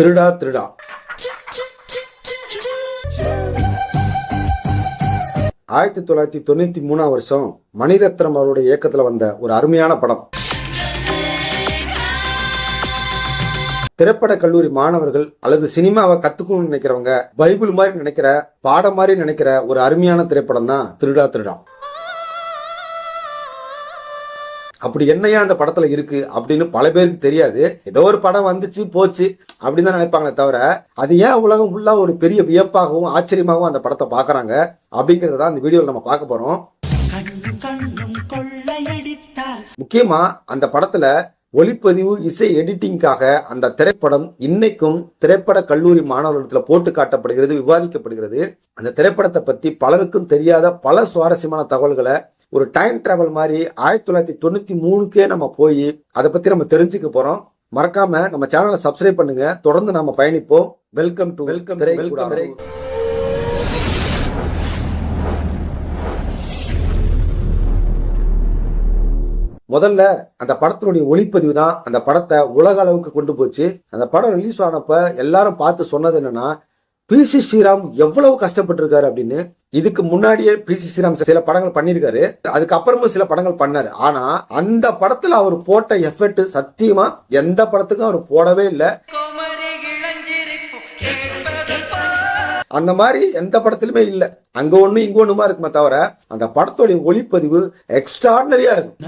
திருடா திருடா. ஆயிரத்தி தொள்ளாயிரத்தி தொண்ணூத்தி மூணாம் வருஷம் மணிரத்னம் அவருடைய இயக்கத்துல வந்த ஒரு அருமையான படம். திரைப்பட கல்லூரி மாணவர்கள் அல்லது சினிமாவை கத்துக்கணும்னு நினைக்கிறவங்க பைபிள் மாதிரி நினைக்கிற பாடம் மாதிரி நினைக்கிற ஒரு அருமையான திரைப்படம் தான் திருடா திருடா. அப்படி என்னையா அந்த படத்துல இருக்கு அப்படின்னு பல பேருக்கு தெரியாது. ஏதோ ஒரு படம் வந்துச்சு போச்சு அப்படின்னு தான் நினைப்பாங்களே தவிர அது ஏன் உலகம் ஃபுல்லா ஒரு பெரிய வியப்பாகவும் ஆச்சரியமாகவும் அந்த படத்தை பாக்குறாங்க அப்படிங்கறத அந்த இந்த வீடியோவில் நம்ம பார்க்க போறோம். முக்கியமா அந்த படத்துல ஒளிப்பதிவு இசை எடிட்டிங்காக அந்த திரைப்படம் இன்னைக்கும் திரைப்பட கல்லூரி மாணவர்களிடத்துல போட்டு காட்டப்படுகிறது விவாதிக்கப்படுகிறது. அந்த திரைப்படத்தை பத்தி பலருக்கும் தெரியாத பல சுவாரஸ்யமான தகவல்களை ஒரு டைம் டிராவல் மாதிரி ஆயிரத்தி தொள்ளாயிரத்தி தொண்ணூத்தி மூணுக்கே நம்ம போய் அதை பத்தி நம்ம தெரிஞ்சுக்க போறோம். மறக்காம நம்ம சேனலை சப்ஸ்கிரைப் பண்ணுங்க. தொடர்ந்து நம்ம பயணிப்போம். வெல்கம் டு வெல்கம் வெல்கம் முதல்ல அந்த படத்தினுடைய ஒளிப்பதிவு தான் அந்த படத்தை உலக அளவுக்கு கொண்டு போச்சு. அந்த படம் ரிலீஸ் ஆனப்ப எல்லாரும் பார்த்து சொன்னது என்னன்னா பி சி ஸ்ரீராம் எவ்வளவு கஷ்டப்பட்டிருக்காரு அப்படின்னு இதுக்கு முன்னாடியே பி சி ஸ்ரீராம் சில படங்கள் பண்ணியிருக்காரு. அதுக்கப்புறமும் சில படங்கள் பண்ணாரு. ஆனா அந்த படத்துல அவர் போட்ட எஃபெக்ட் சத்தியமா எந்த படத்துக்கும் அவர் போடவே இல்லை. அந்த மாதிரி எந்த படத்திலுமே இல்ல. அங்க ஒண்ணு இங்க ஒண்ணுமா இருக்குமே தவிர அந்த படத்தோடைய ஒளிப்பதிவு எக்ஸ்ட்ராடனரியா இருக்கும்.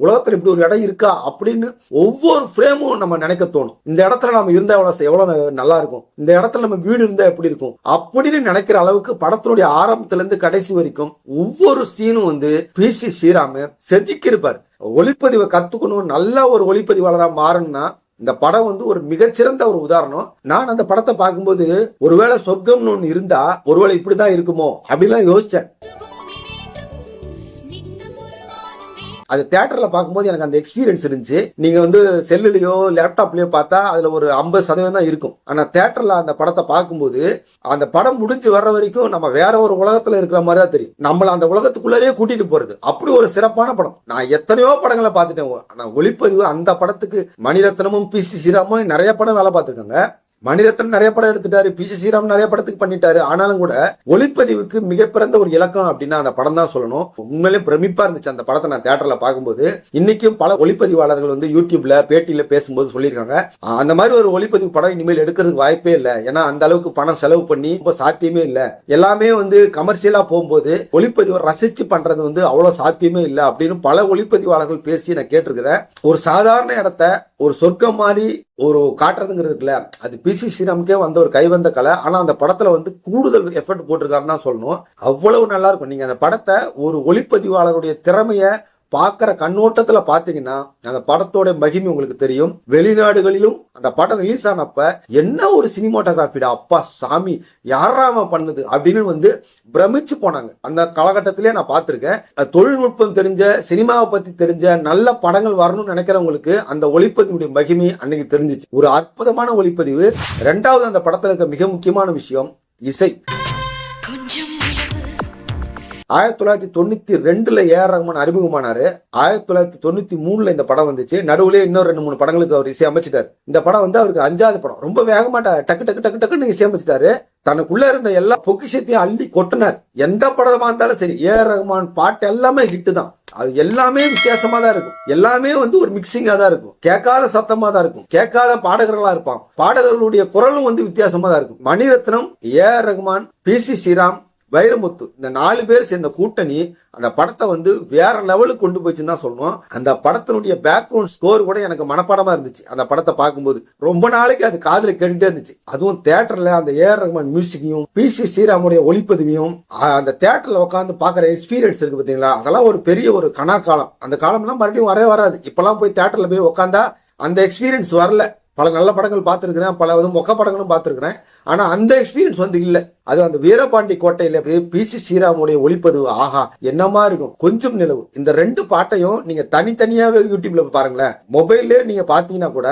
உலகத்துல இப்படி ஒரு இடம் இருக்கா அப்படின்னு ஒவ்வொரு ஃப்ரேமும் நம்ம நினைக்க தோணும். இந்த இடத்துல நம்ம இருந்தா எவ்வளவு எவ்வளவு நல்லா இருக்கும். இந்த இடத்துல நம்ம வீடு இருந்தா எப்படி இருக்கும்? அப்படின்னு நினைக்கிற அளவுக்கு படத்தினுடைய ஆரம்பத்துல இருந்து கடைசி வரைக்கும் ஒவ்வொரு சீனும் வந்து பி. சி. ஸ்ரீராம செதுக்கி இருப்பார் ஒளிப்பதிவை கத்துக்கணும் நல்ல ஒரு ஒளிப்பதிவாளரா மாறணும்னா இந்த படம் வந்து ஒரு மிகச்சிறந்த ஒரு உதாரணம். நான் அந்த படத்தை பார்க்கும்போது ஒருவேளை சொர்க்கம்னு ஒன்று இருந்தா ஒருவேளை இப்படிதான் இருக்குமோ அப்படிலாம் யோசிச்சேன். அது தேட்டரில் பார்க்கும்போது எனக்கு அந்த எக்ஸ்பீரியன்ஸ் இருந்துச்சு. நீங்கள் வந்து செல்லுலையோ லேப்டாப்லையோ பார்த்தா அதில் ஒரு ஐம்பது சதவீதம் தான் இருக்கும். ஆனால் தேட்டரில் அந்த படத்தை பார்க்கும்போது அந்த படம் முடிஞ்சு வர்ற வரைக்கும் நம்ம வேற ஒரு உலகத்தில் இருக்கிற மாதிரி தான் தெரியும். நம்மளை அந்த உலகத்துக்குள்ளேயே கூட்டிகிட்டு போகிறது அப்படி ஒரு சிறப்பான படம். நான் எத்தனையோ படங்களை பார்த்துட்டேன். ஆனால் ஒளிப்பதிவு அந்த படத்துக்கு மணிரத்னமும் பி சி ஸ்ரீராமும் நிறைய படம் வேலை பார்த்துருக்காங்க. மணிரத்னம் நிறைய படம் எடுத்துட்டாரு. பி. சி. ஸ்ரீராம் நிறைய படத்துக்கு பண்ணிட்டாரு. ஆனாலும் கூட ஒளிப்பதிவுக்கு மிகப்பிறந்த ஒரு இலக்கம் அப்படின்னா அந்த படம் தான் சொல்லணும். உண்மையிலே பிரமிப்பா இருந்துச்சு அந்த படத்தை நான் தியேட்டர்ல பார்க்கும்போது. இன்னைக்கும் பல ஒளிப்பதிவாளர்கள் வந்து யூடியூப்ல பேட்டியில பேசும்போது சொல்லியிருக்காங்க. அந்த மாதிரி ஒரு ஒளிப்பதிவு படம் இனிமேல் எடுக்கிறதுக்கு வாய்ப்பே இல்லை. ஏன்னா அந்த அளவுக்கு பணம் செலவு பண்ணி ரொம்ப சாத்தியமே இல்லை. எல்லாமே வந்து கமர்ஷியலா போகும்போது ஒளிப்பதிவை ரசிச்சு பண்றது வந்து அவ்வளவு சாத்தியமே இல்லை அப்படின்னு பல ஒளிப்பதிவாளர்கள் பேசி நான் கேட்டிருக்கிறேன். ஒரு சாதாரண இடத்த ஒரு சொர்க்கம் மாதிரி ஒரு காட்டுறதுங்கிறது இருக்குல்ல அது பி சி ஸ்ரீராமுக்கே வந்த ஒரு கைவந்த கலை. ஆனால் அந்த படத்தில் வந்து கூடுதல் எஃபர்ட் போட்டிருக்காருன்னு தான் சொல்லணும். அவ்வளவு நல்லா இருக்கும். நீங்கள் அந்த படத்தை ஒரு ஒளிப்பதிவாளருடைய திறமையை பார்க்குற கண்ணோட்டத்துல பாத்தீங்கன்னா அந்த படத்தோட மகிமை உங்களுக்கு தெரியும். வெளிநாடுகளிலும் அந்த படம் ரிலீஸ் ஆனப்ப என்ன ஒரு சினிமாட்டோகிராஃபிடா அப்பா சாமி யாராம பண்ணுது? அப்படின்னு வந்து பிரமிச்சு போனாங்க. அந்த காலகட்டத்திலே நான் பார்த்திருக்கேன். தொழில்நுட்பம் தெரிஞ்ச சினிமாவை பத்தி தெரிஞ்ச நல்ல படங்கள் வரணும்னு நினைக்கிறவங்களுக்கு அந்த ஒளிப்பதிவுடைய மகிமை அன்னைக்கு தெரிஞ்சிச்சு. ஒரு அற்புதமான ஒளிப்பதிவு. ரெண்டாவது அந்த படத்துல இருக்க மிக முக்கியமான விஷயம் இசை. கொஞ்சம் ஆயிரத்தி தொள்ளாயிரத்தி தொண்ணூற்றி ரெண்டில் ஏஆர் ரஹ்மான் அறிமுகமானாரு. ஆயிரத்தி தொள்ளாயிரத்தி தொண்ணூற்றி மூணுல இந்த படம் வந்துச்சு. நடுவில் இன்னும் ரெண்டு மூணு படங்களுக்கு அவர் இசை அமைச்சிட்டார் இந்த படம் வந்து அவருக்கு அஞ்சாவது படம். ரொம்ப வேகமாட்டா டக்கு டக்கு டக்கு டக்குன்னு இசை அமைச்சிட்டாரு தனக்குள்ள இருந்த எல்லா பொக்கிஷத்தையும் அள்ளி கொட்டினார். எந்த படமா இருந்தாலும் சரி ஏஆர் ரஹ்மான் பாட்டு எல்லாமே ஹிட்டு தான். அது எல்லாமே வித்தியாசமா தான் இருக்கும். எல்லாமே வந்து ஒரு மிக்சிங்கா தான் இருக்கும். கேட்காத சத்தமா தான் இருக்கும். கேட்காத பாடகர்களா இருப்பான். பாடகர்களுடைய குரலும் வந்து வித்தியாசமா தான் இருக்கும். Mani Ratnam AR Rahman P C Sriram Vairamuthu இந்த நாலு பேர் சேர்ந்த கூட்டணி அந்த படத்தை வந்து வேற லெவலுக்கு கொண்டு போச்சுன்னு தான் சொல்லணும். அந்த படத்தினுடைய பேக்ரவுண்ட் ஸ்கோர் கூட எனக்கு மனப்பாடமா இருந்துச்சு. அந்த படத்தை பார்க்கும்போது ரொம்ப நாளைக்கு அது காதில் கேட்டுட்டே இருந்துச்சு. அதுவும் தியேட்டர்ல அந்த ஏஆர் ரஹ்மான் மியூசிக்கையும் பி சி ஸ்ரீராமுடைய ஒளிப்பதிவையும் அந்த தேட்டரில் உட்காந்து பாக்குற எக்ஸ்பீரியன்ஸ் இருக்கு பாத்தீங்களா அதெல்லாம் ஒரு பெரிய ஒரு கனா காலம் அந்த காலம்லாம் மறுபடியும் வரவே வராது. இப்பெல்லாம் போய் தேட்டரில் போய் உட்காந்தா அந்த எக்ஸ்பீரியன்ஸ் வரல. பல நல்ல படங்கள் பார்த்துருக்கிறேன் பல வந்து மொக்க படங்களும் பார்த்துருக்கிறேன். ஆனால் அந்த எக்ஸ்பீரியன்ஸ் வந்து இல்லை. அது அந்த வீரபாண்டி கோட்டையில பி. சி. ஸ்ரீராமுடைய ஒளிப்பதிவு ஆஹா என்னமா இருக்கும்? கொஞ்சம் நிலவு. இந்த ரெண்டு பாட்டையும் நீங்க தனித்தனியாவே யூடியூப்ல பாருங்களேன். மொபைல்லே நீங்க பார்த்தீங்கன்னா கூட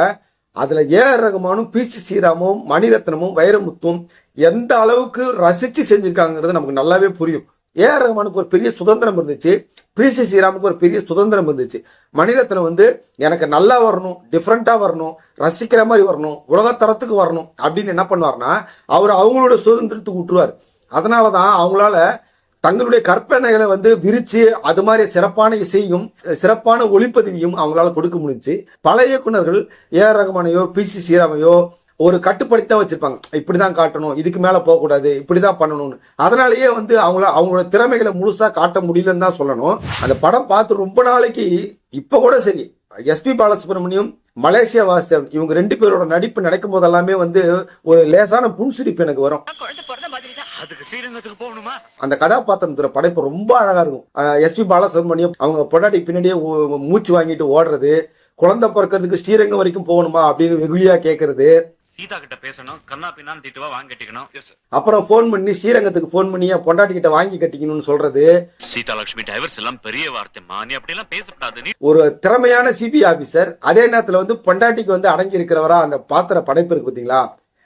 அதுல ஏஆர் ரகுமானும் பி. சி. ஸ்ரீராமும் மணிரத்னமும் வைரமுத்தும் எந்த அளவுக்கு ரசிச்சு செஞ்சிருக்காங்கிறது நமக்கு நல்லாவே புரியும். ஏஆர் ரஹ்மானுக்கு ஒரு பெரிய சுதந்திரம் இருந்துச்சு பிசி ஸ்ரீராமுக்கு ஒரு பெரிய சுதந்திரம் இருந்துச்சு. மணிரத்னம் வந்து எனக்கு நல்லா வரணும் டிஃப்ரெண்ட்டாக வரணும் ரசிக்கிற மாதிரி வரணும் உலகத்தரத்துக்கு வரணும் அப்படின்னு என்ன பண்ணுவார்னா அவர் அவங்களோட சுதந்திரத்துக்கு விட்டுருவார் அதனால தான் அவங்களால தங்களுடைய கற்பனைகளை வந்து விரிச்சு அது மாதிரி சிறப்பான இசையும் சிறப்பான ஒளிப்பதிவையும் அவங்களால கொடுக்க முடிஞ்சுச்சு. பல இயக்குநர்கள் ஏஆர் ரகுமானையோ பி சி ஸ்ரீராமையோ ஒரு கட்டுப்படுத்தி தான் வச்சிருப்பாங்க. இப்படிதான் காட்டணும் இதுக்கு மேல போகக்கூடாது இப்படிதான் பண்ணணும்னு. அதனாலயே வந்து அவங்கள அவங்களோட திறமைகளை முழுசா காட்ட முடியலன்னு தான் சொல்லணும். அந்த படம் பார்த்து ரொம்ப நாளைக்கு இப்ப கூட சரி. எஸ்பி பாலசுப்ரமணியம் மலேசியா வாசுதேவன் இவங்க ரெண்டு பேரோட நடிப்பு நடக்கும் போதெல்லாமே வந்து ஒரு லேசான புன்சிரிப்பு எனக்கு வரும். அதுக்கு ஸ்ரீரங்கத்துக்கு போகணுமா? அந்த கதாபாத்திரத்தோட படைப்பு ரொம்ப அழகா இருக்கும். எஸ்பி பாலசுப்ரமணியம் அவங்க பொண்டாட்டி பின்னாடியே மூச்சு வாங்கிட்டு ஓடுறது குழந்தை பிறக்கிறதுக்கு ஸ்ரீரங்கம் வரைக்கும் போகணுமா அப்படின்னு வெகுளியா கேட்கறது சீதா கிட்ட பேசணும் கண்ணா பின்னான்னு திட்டுவா வாங்கி கட்டிக்கணும். அப்புறம் ஃபோன் பண்ணி ஸ்ரீரங்கத்துக்கு ஃபோன் பண்ணி பொண்டாட்டி கிட்ட வாங்கி கட்டிக்கணும்னு சொல்றது. சீதா லட்சுமி டைவர்ஸ் எல்லாம் பெரிய வார்த்தைமா நீ அப்படி எல்லாம் பேசப்படாது நீ ஒரு திறமையான சிபி ஆபீசர் அதே நேரத்துல வந்து பொண்டாட்டிக்கு வந்து அடங்கி இருக்கிறவரா அந்த பாத்திர படைப்பு இருக்கு பாத்தீங்களா?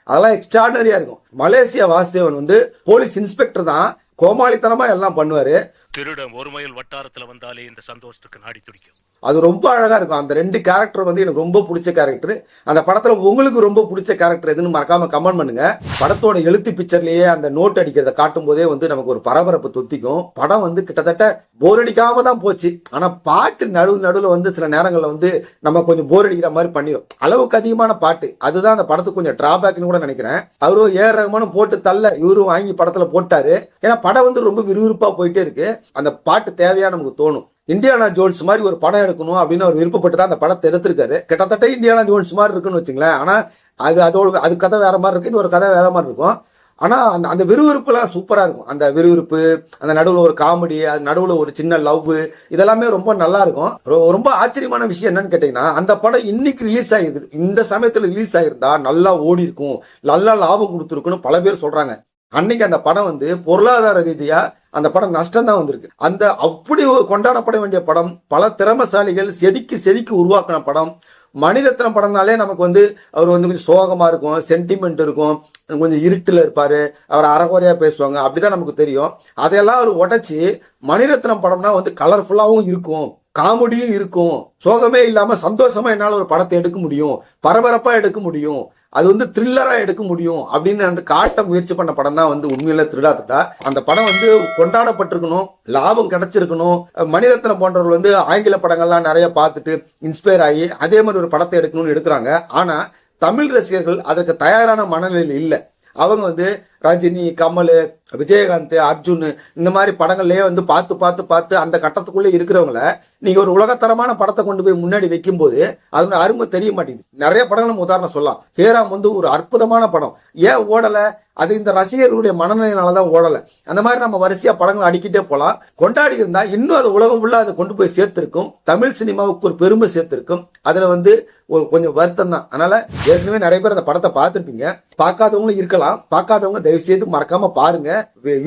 அதெல்லாம் எக்ஸ்ட்ராடனரியா இருக்கும். மலேசியா வாசுதேவன் வந்து போலீஸ் இன்ஸ்பெக்டர் தான். கோமாளித்தனமா எல்லாம் பண்ணுவாரு. திருடம் ஒரு மைல் வட்டாரத்துல வந்தாலே இந்த சந்தோஷத்துக்கு நாடி துடிக்கும். அது ரொம்ப அழகா இருக்கும். அந்த ரெண்டு கேரக்டர் வந்து எனக்கு ரொம்ப பிடிச்ச கேரக்டர் அந்த படத்துல உங்களுக்கு ரொம்ப பிடிச்ச கேரக்டர் எதுன்னு மறக்காம கமெண்ட் பண்ணுங்க. படத்தோட எழுத்து பிக்சர்லயே அந்த நோட் அடிக்கிறத காட்டும் போதே வந்து நமக்கு ஒரு பரபரப்பு தொத்திக்கும். படம் வந்து கிட்டத்தட்ட போர் அடிக்காம தான் போச்சு. ஆனா பாட்டு நடுவு நடுவுல வந்து சில நேரங்களில் வந்து நம்ம கொஞ்சம் போர் அடிக்கிற மாதிரி பண்ணிடும் அளவுக்கு அதிகமான பாட்டு. அதுதான் அந்த படத்துக்கு கொஞ்சம் டிராபேக்னு கூட நினைக்கிறேன். அவரும் ஏற ரகமான போட்டு தள்ள இவரும் வாங்கி படத்துல போட்டாரு. ஏன்னா படம் வந்து ரொம்ப விறுவிறுப்பா போயிட்டே இருக்கு. அந்த பாட்டு தேவையா நமக்கு தோணும். இந்தியானா ஜோன்ஸ் மாதிரி ஒரு படம் எடுக்கணும் அப்படின்னு அவர் விருப்பப்பட்டு தான் அந்த படத்தை எடுத்திருக்காரு. கிட்டத்தட்ட இந்தியானா ஜோன்ஸ் மாதிரி இருக்குன்னு வச்சுங்களேன். ஆனால் அது அதோட அது கதை வேற மாதிரி இருக்கு இது ஒரு கதை வேற மாதிரி இருக்கும். ஆனா அந்த அந்த விறுவிறுப்புலாம் சூப்பராக இருக்கும். அந்த விறுவிறுப்பு அந்த நடுவில் ஒரு காமெடி அது நடுவில் ஒரு சின்ன லவ் இதெல்லாமே ரொம்ப நல்லா இருக்கும். ரொம்ப ஆச்சரியமான விஷயம் என்னன்னு கேட்டிங்கன்னா அந்த படம் இன்னைக்கு ரிலீஸ் ஆகிருக்குது இந்த சமயத்தில் ரிலீஸ் ஆகிருந்தா நல்லா ஓடி இருக்கும். நல்லா லாபம் கொடுத்துருக்குன்னு பல பேர் சொல்கிறாங்க அன்னைக்கு அந்த படம் வந்து பொருளாதார ரீதியாக அந்த படம் நஷ்டம் தான் வந்திருக்கு. அந்த அப்படி ஒரு கொண்டாடப்பட வேண்டிய படம் பல திறமசாலிகள் செதுக்கி செதுக்கி உருவாக்கின படம் மணிரத்னம் படம்னாலே நமக்கு வந்து அவர் வந்து கொஞ்சம் சோகமாக இருக்கும் சென்டிமெண்ட் இருக்கும் கொஞ்சம் இருட்டில் இருப்பார் அவர் அறகுறையாக பேசுவாங்க அப்படிதான் நமக்கு தெரியும். அதையெல்லாம் அவர் உடைச்சி மணிரத்னம் படம்னா வந்து கலர்ஃபுல்லாகவும் இருக்கும் காமெடியும் இருக்கும். சோகமே இல்லாமல் சந்தோஷமா என்னால் ஒரு படத்தை எடுக்க முடியும் பரபரப்பாக எடுக்க முடியும். அது வந்து த்ரில்லராக எடுக்க முடியும் அப்படின்னு அந்த காட்ட முயற்சி பண்ண படம் தான் வந்து உண்மையில திருடாத்தட்டா அந்த படம் வந்து கொண்டாடப்பட்டிருக்கணும் லாபம் கிடைச்சிருக்கணும். மணிரத்னம் போன்றவர்கள் வந்து ஆங்கில படங்கள்லாம் நிறைய பார்த்துட்டு இன்ஸ்பயர் ஆகி அதே மாதிரி ஒரு படத்தை எடுக்கணும்னு எடுக்கிறாங்க. ஆனால் தமிழ் ரசிகர்கள் அதற்கு தயாரான மனநிலையில் இல்லை. அவங்க வந்து ரஜினி கமல் விஜயகாந்த் அர்ஜுன் இந்த மாதிரி படங்கள்லேயே வந்து பார்த்து பார்த்து பார்த்து அந்த கட்டத்துக்குள்ளே இருக்கிறவங்கள நீங்கள் ஒரு உலகத்தரமான படத்தை கொண்டு போய் முன்னாடி வைக்கும்போது அதோட அருமை தெரிய மாட்டேங்குது. நிறைய படங்கள் நம்ம உதாரணம் சொல்லலாம். ஹேராம் வந்து ஒரு அற்புதமான படம். ஏன் ஓடலை? அது இந்த ரசிகர்களுடைய மனநிலையினால தான் ஓடலை. அந்த மாதிரி நம்ம வரிசையாக படங்கள் அடிக்கிட்டே போகலாம். கொண்டாடி இருந்தால் இன்னும் அது உலகம் ஃபுல்லாக அதை கொண்டு போய் சேர்த்துருக்கும். தமிழ் சினிமாவுக்கு ஒரு பெருமை சேர்த்திருக்கும். அதில் வந்து ஒரு கொஞ்சம் வருத்தம் தான் அதனால் ஏற்கனவே நிறைய பேர் அந்த படத்தை பார்த்துருப்பீங்க. பார்க்காதவங்களும் இருக்கலாம். பார்க்காதவங்க தயவு செய்து மறக்காம பாருங்க.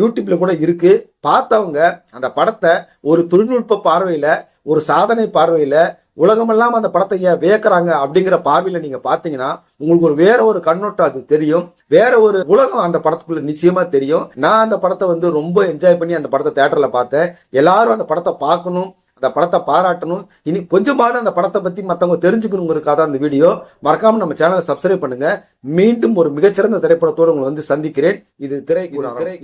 யூடியூப்ல கூட இருக்கு. பார்த்தவங்க அந்த படத்தை ஒரு தொழில்நுட்ப பார்வையில ஒரு சாதனை பார்வையில உலகமெல்லாம் அந்த படத்தை ஏன் வியக்கிறாங்க அப்படிங்கிற பார்வையில நீங்க பாத்தீங்கன்னா உங்களுக்கு ஒரு வேற ஒரு கண்ணோட்டம் அது தெரியும். வேற ஒரு உலகம் அந்த படத்துக்குள்ள நிச்சயமா தெரியும். நான் அந்த படத்தை வந்து ரொம்ப என்ஜாய் பண்ணி அந்த படத்தை தேட்டர்ல பார்த்தேன். எல்லாரும் அந்த படத்தை பார்க்கணும். அந்த படத்தை பாராட்டணும். இனி கொஞ்சமாவது அந்த படத்தை பத்தி மத்தவங்க தெரிஞ்சுக்கணுங்கிறதுக்காக தான் அந்த வீடியோ. மறக்காம நம்ம சேனலை சப்ஸ்கிரைப் பண்ணுங்க. மீண்டும் ஒரு மிகச்சிறந்த திரைப்படத்தோடு உங்களை வந்து சந்திக்கிறேன். இது திரை திரை